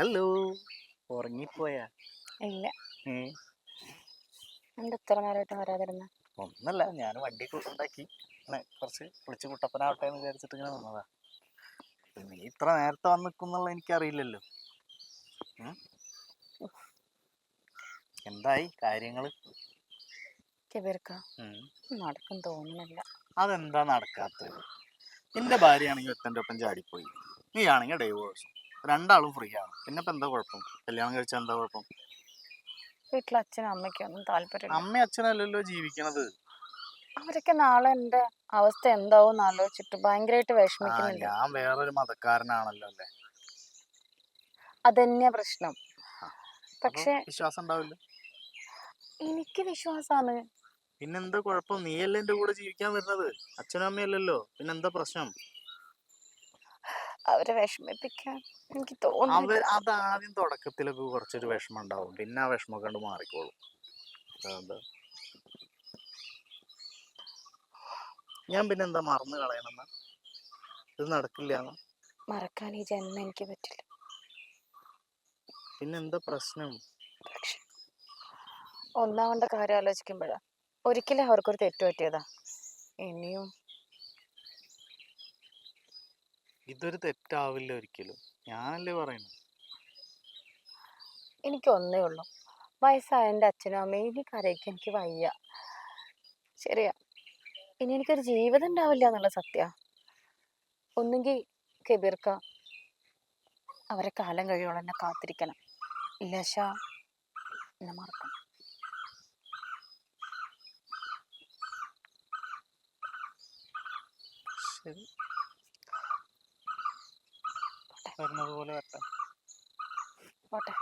Hello ഉറങ്ങിപ്പോയാ? ഇല്ല. എന്താ ഇത്ര നേരമായിട്ട് വരാതിരുന്ന? ഒന്നല്ല ഞാൻ വണ്ടി ഉണ്ടാക്കി കുറച്ച് വിളിച്ച് കുട്ടപ്പനാവട്ടെ എന്ന് വിചാരിച്ചിട്ട് ഇങ്ങനെ വന്നതാ. നീ ഇത്ര നേരത്തെ വന്ന് നിൽക്കുന്നുള്ള എനിക്കറിയില്ലല്ലോ എന്തായി കാര്യങ്ങൾ. നടക്കും തോന്നുന്നില്ല അതെന്താ നടക്കാത്തത്? നിന്റെ ഭാര്യയാണെങ്കിൽ ഒത്തന്റെ ഒപ്പം ചാടിപ്പോയി. നീ ആണെങ്കിൽ ഡൈവോഴ്സ് രണ്ടാളും ഫ്രീ ആണ്. പിന്നെ ഇപ്പൊ എന്താ കുഴപ്പം? കല്യാണം കഴിച്ച എന്താ കുഴപ്പം? വീട്ടിൽ അച്ഛനും അമ്മയ്ക്കും ഒന്നും താല്പര്യമില്ല. അമ്മ അച്ഛനല്ലല്ലോ ജീവിക്കണത്. അവരൊക്കെ നാളെ എന്റെ അവസ്ഥ എന്താവും ആലോചിച്ചിട്ട് ഭയങ്കരമായിട്ട് ആ വിഷമിക്കുന്നുണ്ട്. ഞാൻ വേറൊരു മതക്കാരനാണല്ലോ അല്ലേ? അതന്നെയാ പ്രശ്നം. അപ്പൊ പക്ഷെ വിശ്വാസം ഉണ്ടാവില്ല? എനിക്ക് വിശ്വാസാണ്. പിന്നെന്താ കുഴപ്പം? നീയല്ലേ എന്റെ കൂടെ ജീവിക്കാൻ വരുന്നത്? അച്ഛനും അമ്മയല്ലല്ലോ. പിന്നെന്താ പ്രശ്നം? അവരെ വിഷമിപ്പിക്കാൻ എനിക്ക് അവർ തോന്നുന്നില്ല. അത് ആദ്യം തുടക്കത്തിലൊക്കെ കുറച്ചൊരു വിഷമം ഉണ്ടാവും പിന്നെ ആ വിഷമം കണ്ട് മാറിക്കോളും. അതെന്താ ഞാൻ പിന്നെ എന്താ മറന്നു കളയണമെന്ന് ഇത് നടക്കില്ല മറക്കാൻ ഈ ജന്മം എനിക്ക് പറ്റില്ല. പിന്നെ എന്താ പ്രശ്നം? പക്ഷെ ഒന്നാമത്തെ കാര്യം ആലോചിക്കുമ്പോഴാ. ഒരിക്കലും അവർക്കൊരു തെറ്റ് പറ്റിയതാ. ഇനിയും ഇതൊരു തെറ്റാവില്ല ഒരിക്കലും. ഞാനല്ലേ പറയുന്നത് എനിക്ക് ഒന്നേ ഉള്ളൂ. വയസ്സായ എന്റെ അച്ഛനും അമ്മയും ഇനി കരയ്ക്ക് എനിക്ക് വയ്യ. ശരിയാ. ഇനി എനിക്കൊരു ജീവിതം ഉണ്ടാവില്ല എന്നുള്ള സത്യ. ഒന്നുകിൽ കബീർക്ക അവരെ കാലം കഴിയോളം എന്നെ കാത്തിരിക്കണം. ലശ എന്നെ മറക്കണം. ശരി. പറഞ്ഞതുപോലെ വരട്ടെ. പോട്ടെ.